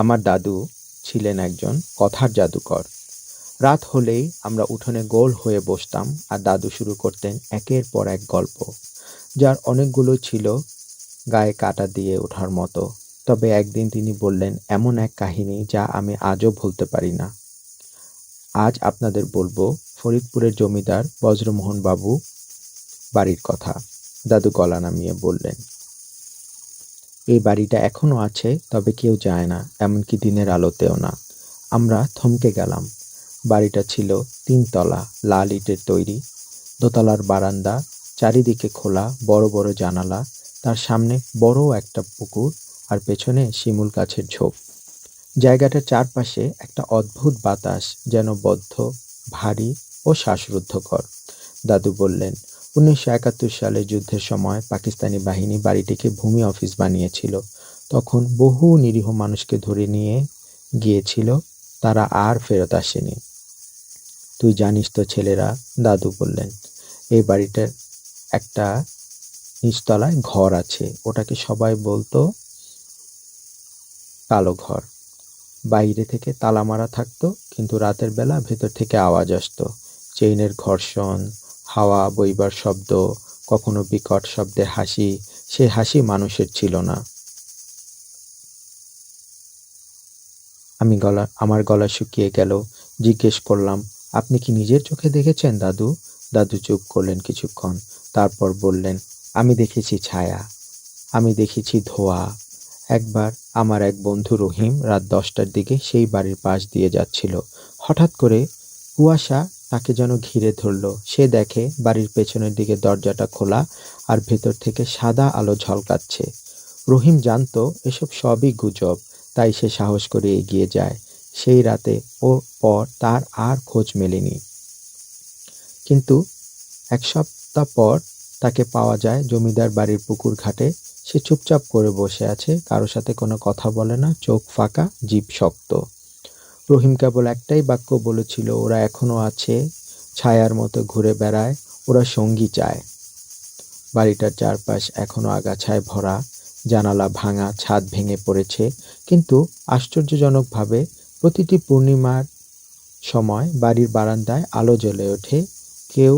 আমার দাদু ছিলেন একজন কথার জাদুকর। রাত হলেই আমরা উঠোনে গোল হয়ে বসতাম আর দাদু শুরু করতেন একের পর এক গল্প, যার অনেকগুলো ছিল গায়ে কাটা দিয়ে ওঠার মতো। তবে একদিন তিনি বললেন, এমন এক কাহিনী যা আমি আজও ভুলতে পারি না। আজ আপনাদের বলব, ফরিদপুরের জমিদার বজ্রমোহন বাবু বাড়ির কথা। দাদু গলা নামিয়ে বললেন এই বাড়িটা এখনও আছে, তবে কেউ যায় না, এমনকি দিনের আলোতেও না। আমরা থমকে গেলাম। বাড়িটা ছিল তিনতলা, লাল ইটের তৈরি। দোতলার বারান্দা, চারিদিকে খোলা, বড় বড় জানালা, তার সামনে বড় একটা পুকুর আর পেছনে শিমুল গাছের ঝোপ। জায়গাটার চারপাশে একটা অদ্ভুত বাতাস যেন বদ্ধ, ভারী ও শ্বাসরুদ্ধকর। দাদু বললেন উনিশশো একাত্তর সালে যুদ্ধের সময় পাকিস্তানি বাহিনী বাড়িটিকে ভূমি অফিস বানিয়েছিল। তখন বহু নিরীহ মানুষকে ধরে নিয়ে গিয়েছিল, তারা আর ফেরত আসেনি। তুই জানিস তো ছেলেরা, দাদু বললেন, এই বাড়িটার একটা নিচতলায় ঘর আছে। ওটাকে সবাই বলতো কালো ঘর। বাইরে থেকে তালা মারা থাকতো, কিন্তু রাতের বেলা ভেতর থেকে আওয়াজ আসতো। চেইনের ঘর্ষণ হাওয়া বইবার শব্দ, কখনো বিকট শব্দে হাসি, সে হাসি মানুষের ছিল না। আমি গলা, আমার গলা শুকিয়ে গেল। জিজ্ঞেস করলাম, আপনি কি নিজের চোখে দেখেছেন, দাদু? দাদু চুপ করলেন কিছুক্ষণ। তারপর বললেন, আমি দেখেছি ছায়া, আমি দেখেছি ধোয়া। একবার আমার এক বন্ধু রহিম রাত দশটার দিকে সেই বাড়ির পাশ দিয়ে যাচ্ছিল। হঠাৎ করে কুয়াশা তাকে যেন ঘিরে ধরলো। সে দেখে বাড়ির পেছনের দিকে দরজাটা খোলা আর ভেতর থেকে সাদা আলো ঝলকাচ্ছে। রহিম জানত এসব সবই গুজব, তাই সে সাহস করে এগিয়ে যায়। সেই রাতে ওর পর তার আর খোঁজ মেলেনি। কিন্তু এক সপ্তাহ পর তাকে পাওয়া যায় জমিদার বাড়ির পুকুর ঘাটে। সে চুপচাপ করে বসে আছে, কারও সাথে কোনো কথা বলে না, চোখ ফাঁকা, জীব শক্ত। রহিম কেবল একটাই বাক্য বলেছিল, ওরা এখনও আছে, ছায়ার মতো ঘুরে বেড়ায়, ওরা সঙ্গী চায়। বাড়িটার চারপাশ এখনও আগাছায় ভরা, জানালা ভাঙা, ছাদ ভেঙে পড়েছে। কিন্তু আশ্চর্যজনকভাবে প্রতিটি পূর্ণিমার সময় বাড়ির বারান্দায় আলো জ্বলে ওঠে। কেউ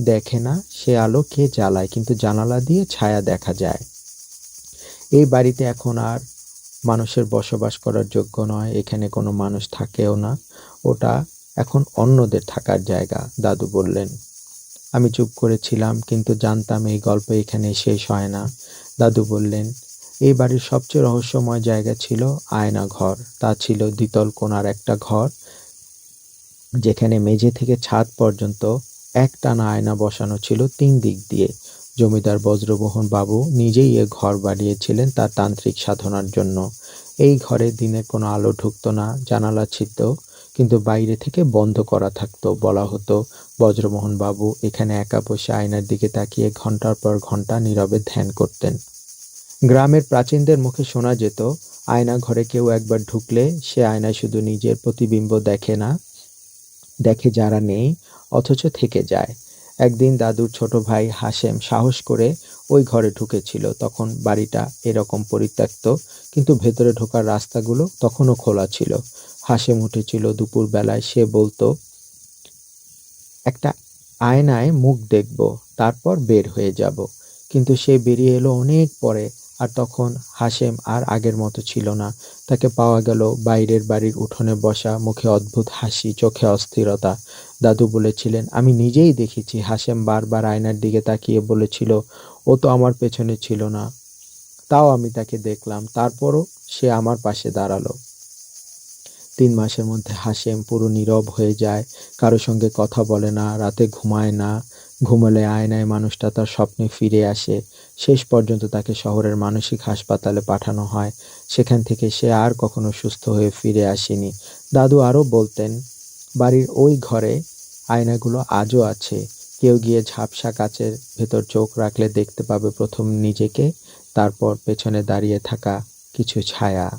দেখে না সে আলো কে জ্বালায়, কিন্তু জানালা দিয়ে ছায়া দেখা যায়। এই বাড়িতে এখন আর মানুষের বসবাস করার যোগ্য নয়, এখানে কোনো মানুষ থাকেও না। ওটা এখন অন্যদের থাকার জায়গা, দাদু বললেন। আমি চুপ করেছিলাম, কিন্তু জানতাম এই গল্প এখানে শেষ হয় না। দাদু বললেন, এই বাড়ির সবচেয়ে রহস্যময় জায়গা ছিল আয়না ঘর। তা ছিল দ্বিতল কোণার একটা ঘর, যেখানে মেঝে থেকে ছাদ পর্যন্ত একটানা আয়না বসানো ছিল তিন দিক দিয়ে। জমিদার বজ্রমোহন বাবু নিজেই এ ঘর বানিয়েছিলেন তার তান্ত্রিক সাধনার জন্য। এই ঘরে দিনের কোনো আলো ঢুকতো না, জানালা ছিদ্র, কিন্তু বাইরে থেকে বন্ধ করা থাকতো। বলা হতো, বজ্রমোহন বাবু এখানে একা বসে আয়নার দিকে তাকিয়ে ঘণ্টার পর ঘণ্টা নীরবে ধ্যান করতেন। গ্রামের প্রাচীনদের মুখে শোনা যেত, আয়না ঘরে কেউ একবার ঢুকলে সে আয়নায় শুধু নিজের প্রতিবিম্ব দেখে না, দেখে যারা নেই, অথচ থেকে যায়। একদিন দাদুর ছোট ভাই হাসেম সাহস করে ওই ঘরে ঢুকেছিল। তখন বাড়িটা এরকম পরিত্যক্ত, কিন্তু ভেতরে ঢোকার রাস্তাগুলো তখনও খোলা ছিল। হাসেম উঠেছিল দুপুরবেলায়, সে বলতো, একটা আয়নায় মুখ দেখব, তারপর বের হয়ে যাব। কিন্তু সে বেরিয়ে এলো অনেক পরে। আর তখন হাসেম আর আগের মতো ছিল না। তাকে পাওয়া গেল বাইরের বাড়ির উঠোনে বসা মুখে অদ্ভুত হাসি, চোখে অস্থিরতা। দাদু বলেছিলেন, আমি নিজেই দেখেছি। হাসেম বারবার আয়নার দিকে তাকিয়ে বলেছিল, ও তো আমার পেছনে ছিল না। তাও আমি তাকে দেখলাম। তারপরও সে আমার পাশে দাঁড়াল। তিন মাসের মধ্যে হাসেম পুরো নীরব হয়ে যায়। কারও সঙ্গে কথা বলে না, রাতে ঘুমায় না। ঘুমলে আয়নায় মানুষটা তার স্বপ্নে ফিরে আসে। শেষ পর্যন্ত তাকে শহরের মানসিক হাসপাতালে পাঠানো হয়। সেখান থেকে সে আর কখনো সুস্থ হয়ে ফিরে আসেনি। দাদু আরও বলতেন, বাড়ির ওই ঘরে আয়নাগুলো আজও আছে। কেউ গিয়ে ঝাপসা কাচের ভেতর চোখ রাখলে দেখতে পাবে প্রথম নিজেকে, তারপর পেছনে দাঁড়িয়ে থাকা কিছু ছায়া,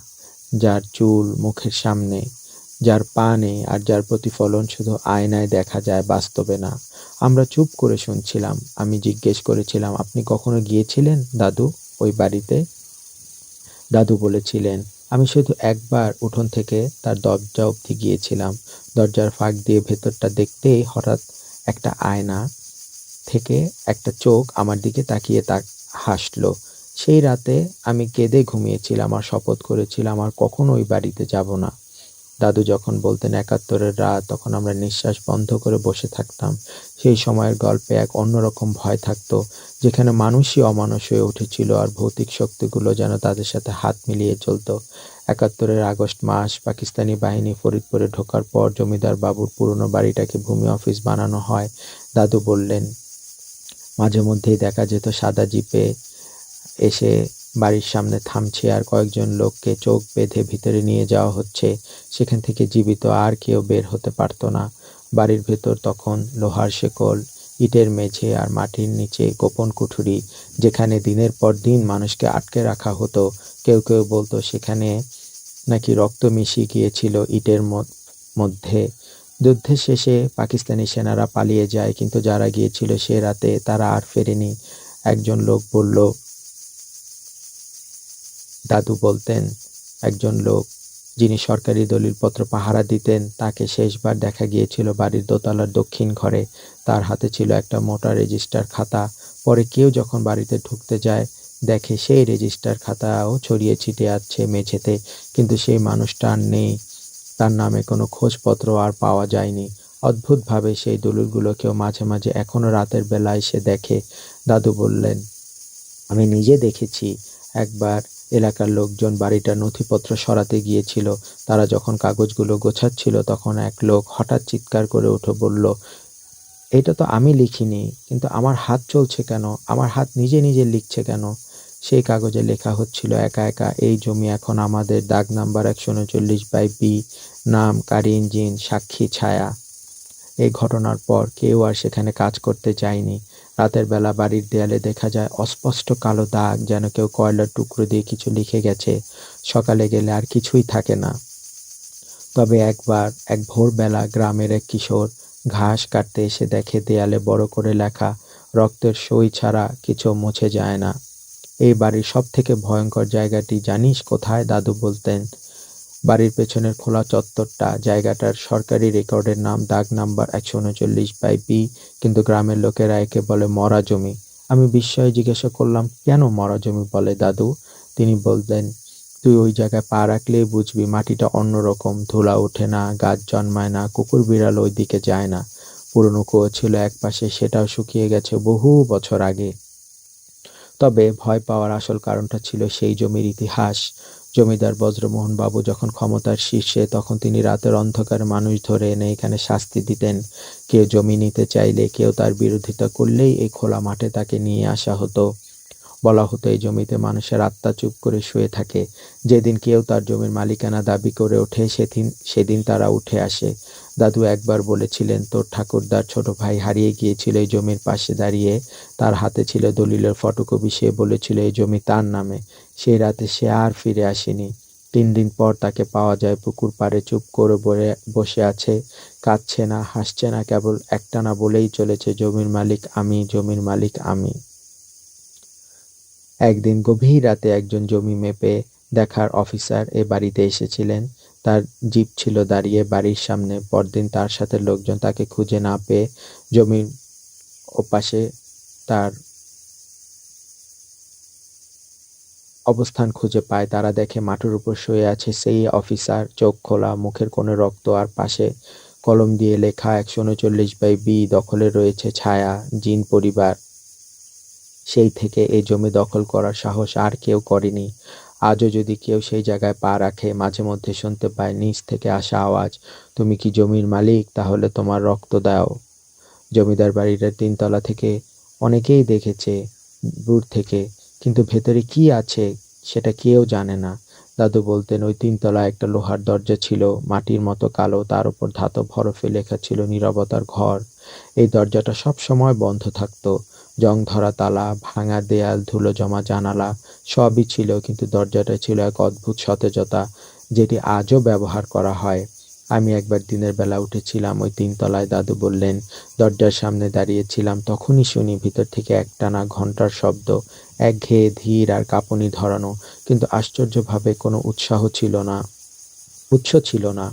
যার চুল মুখের সামনে। যার পা নেই আর যার প্রতিফলন শুধু আয়নায় দেখা যায়, বাস্তবে না। আমরা চুপ করে শুনছিলাম। আমি জিজ্ঞেস করেছিলাম, আপনি কখনো গিয়েছিলেন দাদু ওই বাড়িতে? দাদু বলেছিলেন, আমি শুধু একবার উঠোন থেকে তার দরজা অবধি গিয়েছিলাম। দরজার ফাঁক দিয়ে ভেতরটা দেখতেই হঠাৎ একটা আয়না থেকে একটা চোখ আমার দিকে তাকিয়ে তাক, হাসলো। সেই রাতে আমি কেঁদে ঘুমিয়েছিলাম আর শপথ করেছিলাম, আর কখনো ওই বাড়িতে যাব না। দাদু যখন বলতেন একাত্তরের রাত, তখন আমরা নিঃশ্বাস বন্ধ করে বসে থাকতাম। সেই সময়ের গল্পে এক অন্যরকম ভয় থাকতো, যেখানে মানুষই অমানুষ হয়ে উঠেছিল আর ভৌতিক শক্তিগুলো যেন তাদের সাথে হাত মিলিয়ে চলতো। একাত্তরের আগস্ট মাস, পাকিস্তানি বাহিনী ফরিদপুরে ঢোকার পর জমিদার বাবুর পুরনো বাড়িটাকে ভূমি অফিস বানানো হয়। দাদু বললেন, মাঝে মধ্যেই দেখা যেত সাদা জিপে এসে বাড়ির সামনে থামছে আর কয়েকজন লোককে চোখ বেঁধে ভিতরে নিয়ে যাওয়া হচ্ছে। সেখান থেকে জীবিত আর কেউ বের হতে পারতো না। বাড়ির ভেতর তখন লোহার শেকল, ইটের মেঝে আর মাটির নিচে গোপন কুঠুরি, যেখানে দিনের পর দিন মানুষকে আটকে রাখা হতো। কেউ কেউ বলতো সেখানে নাকি রক্ত মিশিয়ে গিয়েছিল ইটের মধ্যে। যুদ্ধের শেষে পাকিস্তানি সেনারা পালিয়ে যায়, কিন্তু যারা গিয়েছিল সে রাতে তারা আর ফেরেনি। একজন লোক বলল দাদু বলতেন, একজন লোক যিনি সরকারি দলিলপত্র পাহারা দিতেন, তাকে শেষবার দেখা গিয়েছিল বাড়ির দোতলার দক্ষিণ ঘরে। তার হাতে ছিল একটা মোটা রেজিস্টার খাতা। পরে কেউ যখন বাড়িতে ঢুকতে যায়, দেখে সেই রেজিস্টার খাতাও ছড়িয়ে ছিটিয়ে আছে মেঝেতে। কিন্তু সেই মানুষটা আর নেই। তার নামে কোনো খোঁজপত্র আর পাওয়া যায়নি। অদ্ভুতভাবে সেই দলিলগুলোকেও মাঝে মাঝে এখনও রাতের বেলায় সে দেখে। দাদু বললেন, আমি নিজে দেখেছি। একবার এলাকার লোকজন বাড়িটার নথিপত্র সরাতে গিয়েছিল। তারা যখন কাগজগুলো গোছাচ্ছিল, তখন এক লোক হঠাৎ চিৎকার করে উঠে বলল এটা তো আমি লিখিনি, কিন্তু আমার হাত চলছে কেন? আমার হাত নিজে নিজে লিখছে কেন? সেই কাগজে লেখা হচ্ছিল, একা একা, এই জমি এখন আমাদের দাগ নাম্বার একশো উনচল্লিশ বাই বি, নাম কারি ইঞ্জিন, সাক্ষী, ছায়া। এই ঘটনার পর কেউ আর সেখানে কাজ করতে যায়নি রাতের বেলা বাড়ির দেয়ালে দেখা যায় অস্পষ্ট কালো দাগ, যেন কেউ কয়লার টুকরো দিয়ে কিছু লিখে গেছে। সকালে গেলে আর কিছুই থাকে না। তবে একবার, এক ভোরবেলা গ্রামের এক কিশোর ঘাস কাটতে এসে দেখে দেয়ালে বড় করে লেখা, রক্তের সই ছাড়া কিছু মুছে যায় না। এই বাড়ির সব থেকে ভয়ঙ্কর জায়গাটি জানিস কোথায়? দাদু বলতেন। বাড়ির পেছনের খোলা চত্বরটা, জায়গাটার সরকারি রেকর্ডের নাম দাগ নাম্বার একশো উনচল্লিশ বাই বি কিন্তু গ্রামের লোকেরা একে বলে মরা জমি। আমি বিস্ময়ে জিজ্ঞাসা করলাম, কেন মরা জমি বলে, দাদু? তিনি বলতেন তুই ওই জায়গায় পা রাখলেই বুঝবি মাটিটা অন্যরকম, ধুলা ওঠে না, গাছ জন্মায় না, কুকুর বিড়াল ওই দিকে যায় না। পুরনো কুয়ো ছিল এক পাশে সেটাও শুকিয়ে গেছে বহু বছর আগে। তবে ভয় পাওয়ার আসল কারণটা ছিল সেই জমির ইতিহাস। জমিদার বজ্রমোহন বাবু যখন ক্ষমতার শীর্ষে, তখন তিনি রাতের অন্ধকারে মানুষ ধরে এনে এখানে শাস্তি দিতেন। কেউ জমি নিতে চাইলে কেউ তার বিরোধিতা করলেই এই খোলা মাঠে তাকে নিয়ে আসা হতো। বলা হতো, এই জমিতে মানুষের আত্মা চুপ করে শুয়ে থাকে। যেদিন কেউ তার জমির মালিকানা দাবি করে ওঠে, সেদিন সেদিন তারা উঠে আসে। দাদু একবার বলেছিলেন, তোর ঠাকুরদার ছোট ভাই হারিয়ে গিয়েছিল এই জমির পাশে দাঁড়িয়ে। তার হাতে ছিল দলিলের ফটোকপি। সে বলেছিল, এই জমি তার নামে। সেই রাতে সে আর ফিরে আসেনি। তিন দিন পর তাকে পাওয়া যায় পুকুর পাড়ে চুপ করে বসে আছে। কাঁদছে না, হাসছে না, কেবল একটানা বলেই চলেছে, জমির মালিক আমি, জমির মালিক আমি। একদিন গভীর রাতে একজন জমি মেপে দেখার অফিসার এ বাড়িতে এসেছিলেন। তার জিপ ছিল দাঁড়িয়ে বাড়ির সামনে। পরদিন তার সাথে লোকজন তাকে খুঁজে না পেয়ে জমির ওপাশে তার অবস্থান খুঁজে পায়। তারা দেখে মাঠের উপর শুয়ে আছে সেই অফিসার। চোখ খোলা, মুখের কোনো রক্ত আর পাশে কলম দিয়ে লেখা একশো উনচল্লিশ বাই বি দখলে রয়েছে ছায়া, জিন পরিবার। সেই থেকে এই জমি দখল করার সাহস আর কেউ করেনি। আজও যদি কেউ সেই জায়গায় পা রাখে, মাঝে মধ্যে শুনতে পায়, নিচ থেকে আসা আওয়াজ, তুমি কি জমির মালিক? তাহলে তোমার রক্ত দাও। জমিদার বাড়িটার তিনতলা থেকে অনেকেই দেখেছে, দূর থেকে, কিন্তু ভেতরে কি আছে? সেটা কেউ জানে না। দাদু বলতেন, ওই তিনতলা একটা লোহার দরজা ছিল, মাটির মতো কালো, তার উপর ধাতব হরফে লেখা ছিল, নিরবতার ঘর। এই দরজাটা সব সময় বন্ধ থাকতো। জং ধরা তালা, ভাঙা দেয়াল, ধুলো জমা জানালা সবই ছিল, কিন্তু দরজাটা ছিল এক অদ্ভুত সতেজতা যেটি আজও ব্যবহার করা হয়। আমি একবার দিনের বেলা উঠেছিলাম, ওই তিনতলায় দাদু বললেন, দরজার সামনে দাঁড়িয়েছিলাম, তখনই শুনি ভিতর থেকে একটানা ঘণ্টার শব্দ একঘেয়ে ধীর আর কাঁপুনি ধরানো, কিন্তু আশ্চর্যভাবে কোনো উৎসাহ ছিল না, উৎস ছিল না।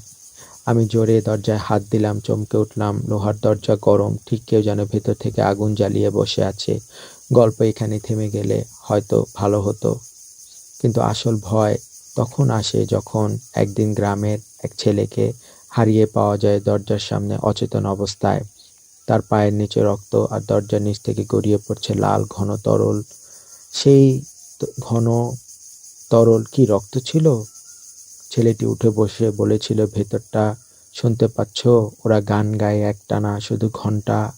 আমি জোরে দরজায় হাত দিলাম, চমকে উঠলাম। লোহার দরজা গরম, ঠিক কেউ যেন ভেতর থেকে আগুন জ্বালিয়ে বসে আছে। গল্প এখানে থেমে গেলে হয়তো ভালো হতো। কিন্তু আসল ভয় তখন আসে যখন একদিন গ্রামের এক ছেলেকে হারিয়ে পাওয়া যায় দরজার সামনে অচেতন অবস্থায়। তার পায়ের নিচে রক্ত আর দরজার নিচ থেকে গড়িয়ে পড়ছে লাল ঘন তরল। সেই ঘন তরল কি রক্ত ছিল? ছেলেটি উঠে বসে বলেছিল, ভেতরটা শুনতে পাচ্ছ? ওরা গান গায় একটানা, শুধু ঘণ্টা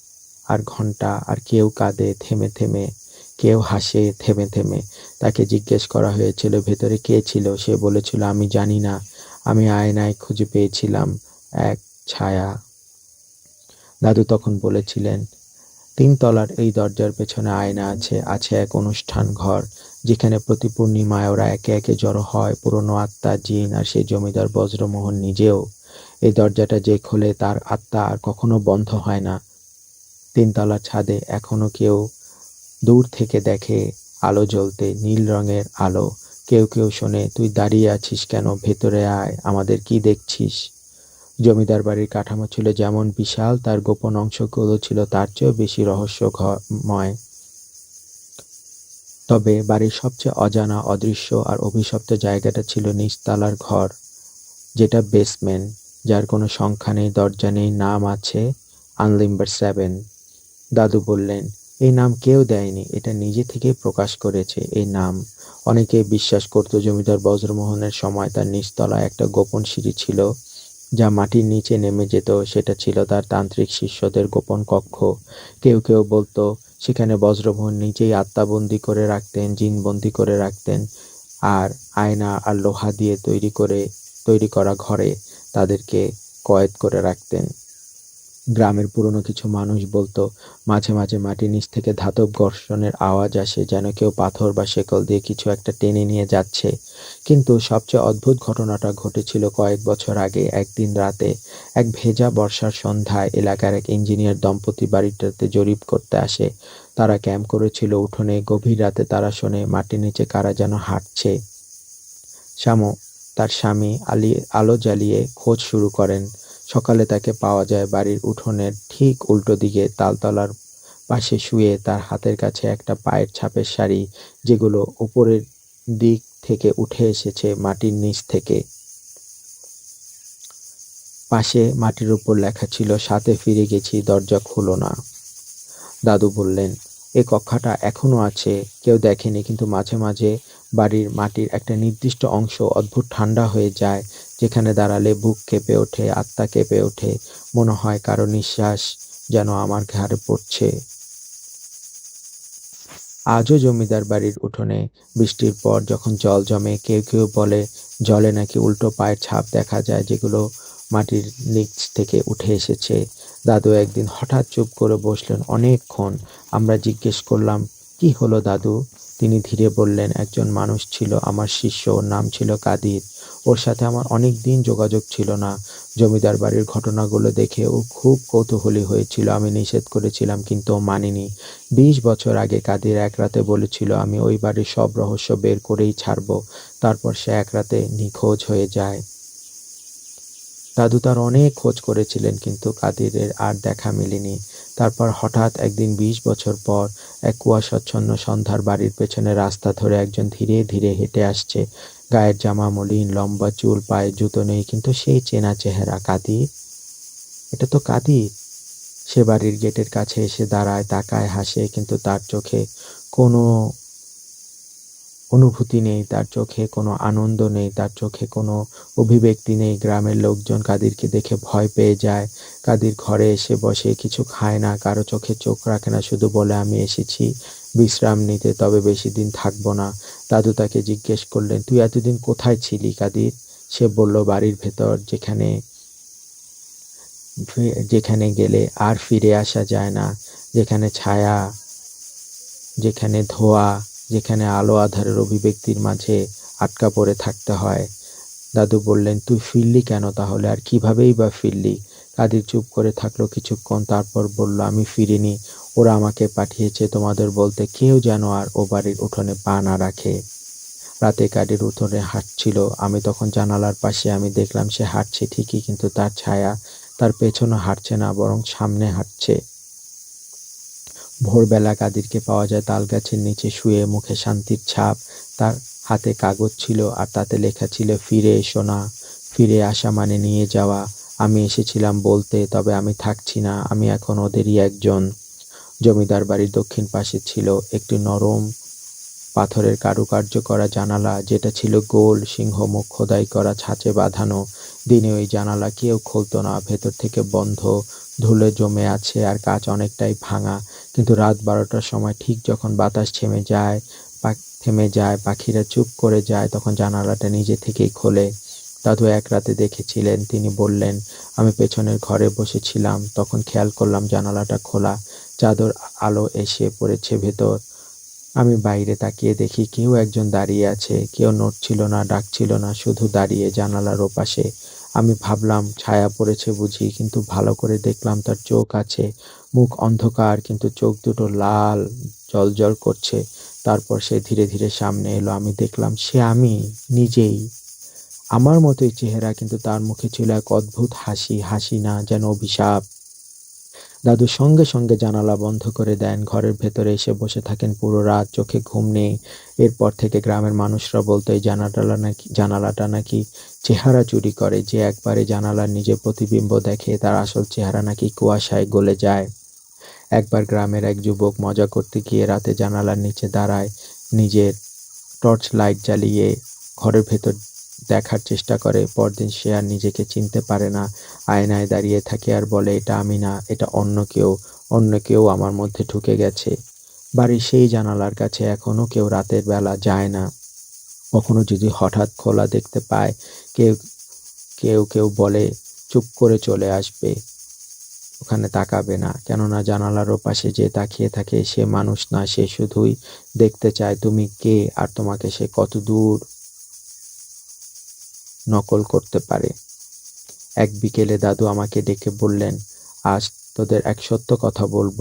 আর ঘণ্টা, আর কেউ কাঁদে থেমে থেমে, কেউ হাসে থেমে থেমে। তাকে জিজ্ঞেস করা হয়েছিল, ভেতরে কে ছিল? সে বলেছিল, আমি জানি না, আমি আয়নায় খুঁজে পেয়েছিলাম এক ছায়া। দাদু তখন বলেছিলেন তিনতলার এই দরজার পেছনে আয়না আছে আছে এক অনুষ্ঠান ঘর, যেখানে প্রতি পূর্ণিমায় ওরা একে একে জড়ো হয়, পুরনো আত্মা জিন আর সেই জমিদার বজ্রমোহন নিজেও। এই দরজাটা যে খোলে তার আত্মা আর কখনো বন্ধ হয় না। তিনতলার ছাদে এখনও কেউ দূর থেকে দেখে, আলো জ্বলতে নীল রঙের আলো। কেউ কেউ শোনে, তুই দাঁড়িয়ে আছিস কেন? ভেতরে আয়, আমাদের কি দেখছিস? জমিদার বাড়ির কাঠামো ছিল যেমন বিশাল, তার গোপন অংশগুলো ছিল তার চেয়েও বেশি রহস্যময়। তবে বাড়ির সবচেয়ে অজানা, অদৃশ্য আর অভিশপ্ত জায়গাটা ছিল নিচতলার ঘর, যেটা বেসমেন্ট যার কোনো সংখ্যা নেই, দরজা নেই, নাম আছে আনলিম্বার সেভেন দাদু বললেন, এই নাম কেউ দেয়নি, এটা নিজে থেকেই প্রকাশ করেছে এই নাম। অনেকে বিশ্বাস করত জমিদার বজ্রমোহনের সময় তার নিচতলায় একটা গোপন সিঁড়ি ছিল যা মাটির নিচে নেমে যেত, সেটা ছিল তার তান্ত্রিক শিষ্যদের গোপন কক্ষ। কেউ কেউ বলতো, সেখানে বজ্রমোহন নিজেই আত্মাবন্দি করে রাখতেন জিনবন্দি করে রাখতেন, আর আয়না আর লোহা দিয়ে তৈরি করে, তৈরি করা ঘরে তাদেরকে কয়েদ করে রাখতেন। গ্রামের পুরনো কিছু মানুষ বলতো, মাঝে মাঝে মাটির নিচ থেকে ধাতব ঘর্ষণের আওয়াজ আসে যেন কেউ পাথর বা শেকল দিয়ে কিছু একটা টেনে নিয়ে যাচ্ছে। কিন্তু সবচেয়ে অদ্ভুত ঘটনাটা ঘটেছিল কয়েক বছর আগে, একদিন রাতে, এক ভেজা বর্ষার সন্ধ্যায় এলাকার এক ইঞ্জিনিয়ার দম্পতি বাড়িটাতে জরিপ করতে আসে। তারা ক্যাম্প করেছিল উঠোনে, গভীর রাতে তারা শোনে, মাটির নিচে কারা যেন হাঁটছে। শামু, তার স্বামী আলি, আলো জ্বালিয়ে খোঁজ শুরু করেন। সকালে তাকে পাওয়া যায় বাড়ির উঠোনের ঠিক উল্টো দিকে তালতলার পাশে শুয়ে তার হাতের কাছে একটা পায়ের ছাপের শাড়ি, যেগুলো উপরের দিক থেকে উঠে এসেছে মাটির নিচ থেকে। পাশে মাটির উপর লেখা ছিল, সাথে ফিরে গেছি, দরজা খুলো না। দাদু বললেন, এ কক্ষাটা এখনও আছে, কেউ দেখেনি, কিন্তু মাঝে মাঝে বাড়ির মাটির একটা নির্দিষ্ট অংশ অদ্ভুত ঠান্ডা হয়ে যায় যেখানে দাঁড়ালে বুক কেঁপে ওঠে, আত্মা কেঁপে ওঠে। মনে হয় কারও নিঃশ্বাস যেন আমার ঘাড়ে পড়ছে। আজও জমিদার বাড়ির উঠোনে বৃষ্টির পর যখন জল জমে, কেউ কেউ বলে, জলে নাকি উল্টো পায়ের ছাপ দেখা যায় যেগুলো মাটির নিচ থেকে উঠে এসেছে। দাদু একদিন হঠাৎ চুপ করে বসলেন অনেকক্ষণ। আমরা জিজ্ঞেস করলাম, কি হলো দাদু? তিনি ধীরে বললেন, একজন মানুষ ছিল, আমার শিষ্য, ওর নাম ছিল কাদির। ওর সাথে আমার অনেক দিন যোগাযোগ ছিল না। জমিদার বাড়ির ঘটনাগুলো দেখে ও খুব কৌতূহলী হয়েছিল। আমি নিষেধ করেছিলাম, কিন্তু ও মানেনি। বিশ বছর আগে কাদির এক রাতে বলেছিল, আমি ওই বাড়ির সব রহস্য বের করেই ছাড়বো। তারপর সে এক রাতে নিখোঁজ হয়ে যায়। দাদু তার অনেক খোঁজ করেছিলেন, কিন্তু কাদিরের আর দেখা মেলেনি। তারপর হঠাৎ একদিন বিশ বছর পর এক কুয়াশাচ্ছন্ন সন্ধ্যার বাড়ির পেছনে রাস্তা ধরে একজন ধীরে ধীরে হেঁটে আসছে। গায়ের জামা, মলিন লম্বা চুল পায়ে জুতো নেই, কিন্তু সেই চেনা চেহারা কাদির এটা তো কাদির সে বাড়ির গেটের কাছে এসে দাঁড়ায়, তাকায়, হাসে, কিন্তু তার চোখে কোনো অনুভূতি নেই, তার চোখে কোনো আনন্দ নেই, তার চোখে কোনো অভিব্যক্তি নেই। গ্রামের লোকজন কাদিরকে দেখে ভয় পেয়ে যায়। কাদির ঘরে এসে বসে, কিছু খায় না, কারও চোখে চোখ রাখে না, শুধু বলে, আমি এসেছি বিশ্রাম নিতে, তবে বেশি দিন থাকব না। দাদু তাকে জিজ্ঞেস করলেন, তুই এতদিন কোথায় ছিলি কাদির? সে বলল, বাড়ির ভেতর, যেখানে যেখানে গেলে আর ফিরে আসা যায় না। যেখানে ছায়া, যেখানে ধোয়া যেখানে আলো আধারের অভিব্যক্তির মাঝে আটকা পড়ে থাকতে হয়। দাদু বললেন, তুই ফিরলি কেন তাহলে? আর কিভাবেই বা ফিরলি? কাদির চুপ করে থাকল কিছুক্ষণ, তারপর বলল, আমি ফিরিনি। ওরা আমাকে পাঠিয়েছে, তোমাদের বলতে কেউ যেন আর ও বাড়ির উঠোনে পা না রাখে। রাতে কাদির উঠোনে হাঁটছিল। আমি তখন জানালার পাশে আমি দেখলাম সে হাঁটছে ঠিকই, কিন্তু তার ছায়া তার পেছনে হাঁটছে না, বরং সামনে হাঁটছে। ভোরবেলা কাদিরকে পাওয়া যায় তাল গাছের নিচে শুয়ে মুখে শান্তির ছাপ। তার হাতে কাগজ ছিল আর তাতে লেখা ছিল, ফিরে এসো না, ফিরে আসা মানে নিয়ে যাওয়া। আমি এসেছিলাম বলতে, তবে আমি থাকছি না, আমি এখন ওদেরই একজন। জমিদার বাড়ির দক্ষিণ পাশে ছিল একটি নরম পাথরের কারুকার্য করা জানালা, যেটা ছিল গোল সিংহমুখ খোদাই করা ছাঁচে বাঁধানো। দিনে ওই জানালা কেউ খুলতো না, ভেতর থেকে বন্ধ, ধুলে জমে আছে আর কাজ অনেকটাই ভাঙা। কিন্তু রাত বারোটার সময় ঠিক যখন বাতাস থেমে যায় থেমে যায়, পাখিরা চুপ করে যায়, তখন জানালাটা নিজে থেকেই খোলে। দাদু এক রাতে দেখেছিলেন, তিনি বললেন, আমি পেছনের ঘরে বসেছিলাম, তখন খেয়াল করলাম জানালাটা খোলা, চাদর আলো এসে পড়েছে ভেতর। আমি বাইরে তাকিয়ে দেখি কেউ একজন দাঁড়িয়ে আছে, কেউ নড়ছিল না, ডাকছিল না, শুধু দাঁড়িয়ে জানালার ওপাশে। আমি ভাবলাম, ছায়া পড়েছে বুঝি, কিন্তু ভালো করে দেখলাম তার চোখ আছে মুখ অন্ধকার, কিন্তু চোখ দুটো লাল জল জল করছে। তারপর সে ধীরে ধীরে সামনে এলো। আমি দেখলাম সে আমি, নিজেই। আমার মতোই চেহারা, কিন্তু তার মুখে ছিল এক অদ্ভুত হাসি হাসি না, যেন অভিশাপ। দাদু সঙ্গে সঙ্গে জানালা বন্ধ করে দেন। ঘরের ভেতরে এসে বসে থাকেন পুরো রাত, চোখে ঘুম নেই। এরপর থেকে গ্রামের মানুষরা বলতো, এই জানালাটা নাকি জানালাটা নাকি চেহারা চুরি করে। যে একবারে জানালার নিজের প্রতিবিম্ব দেখে, তার আসল চেহারা নাকি কুয়াশায় গলে যায়। একবার গ্রামের এক যুবক মজা করতে গিয়ে রাতে জানালার নিচে দাঁড়ায়, নিজের টর্চ লাইট জ্বালিয়ে ঘরের ভেতর দেখার চেষ্টা করে। পরদিন সে আর নিজেকে চিনতে পারে না, আয়নায় দাঁড়িয়ে থাকে আর বলে, এটা আমি না, এটা অন্য কেউ অন্য কেউ আমার মধ্যে ঢুকে গেছে। বাড়ির সেই জানালার কাছে এখনও কেউ রাতের বেলা যায় না। কখনো যদি হঠাৎ খোলা দেখতে পায়, কেউ কেউ কেউ বলে, চুপ করে চলে আসবে। ওখানে তাকাবে না। কেননা জানালার ওপাশে যে তাকিয়ে থাকে সে মানুষ না, সে শুধুই দেখতে চায় তুমি কে আর তোমাকে সে কত দূর নকল করতে পারে। এক বিকেলে দাদু আমাকে ডেকে বললেন, আজ তোদের এক সত্য কথা বলব।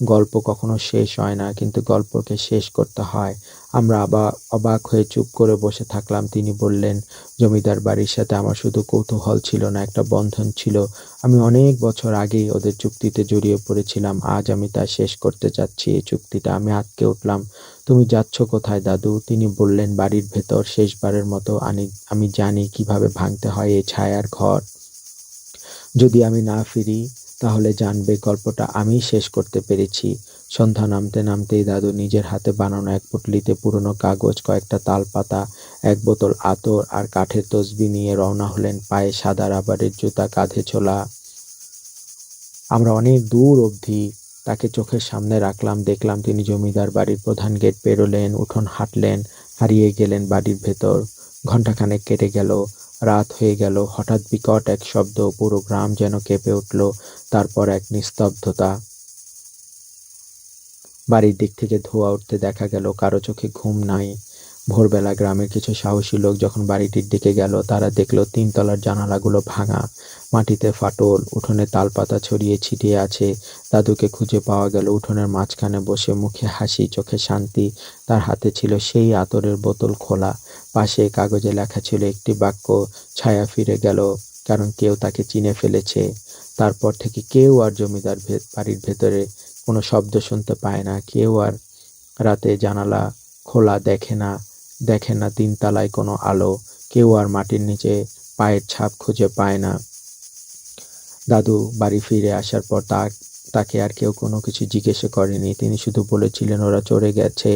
গল্প কখনো শেষ হয় না, কিন্তু গল্পকে শেষ করতে হয়। আমরা আবার অবাক হয়ে চুপ করে বসে থাকলাম। তিনি বললেন, জমিদার বাড়ির সাথে আমার শুধু কৌতূহল ছিল না, একটা বন্ধন ছিল। আমি অনেক বছর আগেই ওদের চুক্তিতে জড়িয়ে পড়েছিলাম। আজ আমি তা শেষ করতে চাচ্ছি, এই চুক্তিটা আমি আটকে উঠলাম। তুমি যাচ্ছ কোথায়, দাদু? তিনি বললেন, বাড়ির ভেতর শেষবারের মতো আনি, আমি জানি কীভাবে ভাঙতে হয় এই ছায়ার ঘর। যদি আমি না ফিরি তাহলে জানবে গল্পটা আমি শেষ করতে পেরেছি। সন্ধ্যা নামতে নামতেই দাদু নিজের হাতে বানানো এক পুটলিতে পুরনো কাগজ, কয়েকটা তাল পাতা এক বোতল আতর আর কাঠের তসবি নিয়ে রওনা হলেন পায়ে সাদা রাবারের জুতা কাঁধে ছোলা। আমরা অনেক দূর অবধি তাকে চোখের সামনে রাখলাম, দেখলাম তিনি জমিদার বাড়ির প্রধান গেট পেরোলেন, উঠোন হাঁটলেন, হারিয়ে গেলেন বাড়ির ভেতর। ঘণ্টাখানেক কেটে গেল রাত হয়ে গেল। হঠাৎ বিকট এক শব্দ, পুরো গ্রাম যেন কেঁপে উঠল, তারপর এক নিস্তব্ধতা। বাড়ির দিক থেকে ধোয়া উঠতে দেখা গেল, কারও চোখে ঘুম নাই। ভোরবেলা গ্রামের কিছু সাহসী লোক যখন বাড়িটির দিকে গেল, তারা দেখল তিনতলার জানালাগুলো ভাঙা। মাটিতে ফাটল, উঠোনে তালপাতা ছড়িয়ে ছিটিয়ে আছে। দাদুকে খুঁজে পাওয়া গেল উঠোনের মাঝখানে বসে মুখে হাসি, চোখে শান্তি। তার হাতে ছিল সেই আতরের বোতল খোলা। পাশে কাগজে লেখা ছিল একটি বাক্য, ছায়া ফিরে গেল, কারণ কেউ তাকে চিনে ফেলেছে। তারপর থেকে কেউ আর জমিদার বাড়ির ভেতরে কোনো শব্দ শুনতে পায় না। কেউ আর রাতে জানালা খোলা দেখে না দেখে না তিনতলায় কোনো আলো। কেউ আর মাটির নিচে পায়ের ছাপ খুঁজে পায় না। দাদু বাড়ি ফিরে আসার পর তা, তাকে আর কেউ কোনো কিছু জিজ্ঞেস করেনি। তিনি শুধু বলেছিলেন, ওরা চড়ে গেছে,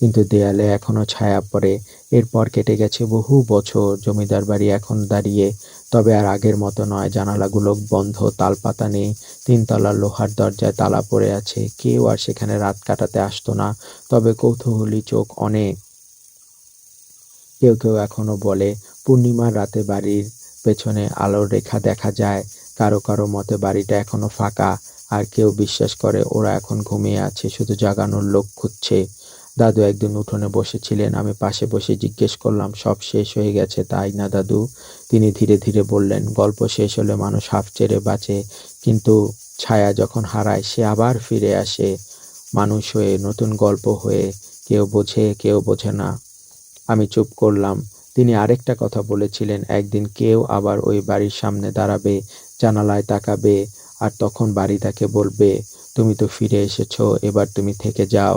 কিন্তু দেয়ালে এখনও ছায়া পড়ে। এরপর কেটে গেছে বহু বছর। জমিদার বাড়ি এখন দাঁড়িয়ে, তবে আর আগের মতো নয়। জানালাগুলো বন্ধ, তালপাতা নেই তিনতলার লোহার দরজায় তালা পড়ে আছে। কেউ আর সেখানে রাত কাটাতে আসতো না, তবে কৌতূহলী চোখ অনেক। কেউ কেউ এখনও বলে, পূর্ণিমার রাতে বাড়ির পেছনে আলোর রেখা দেখা যায়। কারও কারও মতে বাড়িটা এখনও ফাঁকা। আর কেউ বিশ্বাস করে ওরা এখন ঘুমিয়ে আছে, শুধু জাগানোর লোক খুঁজছে। দাদু একদিন উঠোনে বসেছিলেন, আমি পাশে বসে জিজ্ঞেস করলাম, সব শেষ হয়ে গেছে তাই না দাদু? তিনি ধীরে ধীরে বললেন, গল্প শেষ হলে মানুষ হাফ ছেড়ে বাঁচে, কিন্তু ছায়া যখন হারায় সে আবার ফিরে আসে। মানুষ হয়ে, নতুন গল্প হয়ে, কেউ বোঝে কেউ বোঝে না। আমি চুপ করলাম। তিনি আরেকটা কথা বলেছিলেন, একদিন কেউ আবার ওই বাড়ির সামনে দাঁড়াবে জানালায় তাকাবে আর তখন বাড়ি তাকে বলবে, তুমি তো ফিরে এসেছ, এবার তুমি থেকে যাও।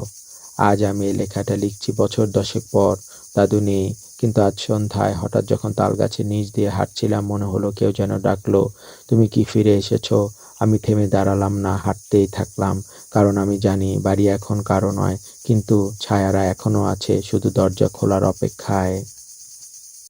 আজ আমি লেখাটা লিখছি বছর দশেক পর, দাদু নেই, কিন্তু আজ সন্ধ্যায় হঠাৎ যখন তাল গাছের নিচ দিয়ে হাঁটছিলাম, মনে হলো কেউ যেন ডাকলো, তুমি কি ফিরে এসেছ? আমি থেমে দাঁড়ালাম না, হাঁটতেই থাকলাম, কারণ আমি জানি বাড়ি এখন কারও নয়, কিন্তু ছায়ারা এখনও আছে শুধু দরজা খোলার অপেক্ষায়।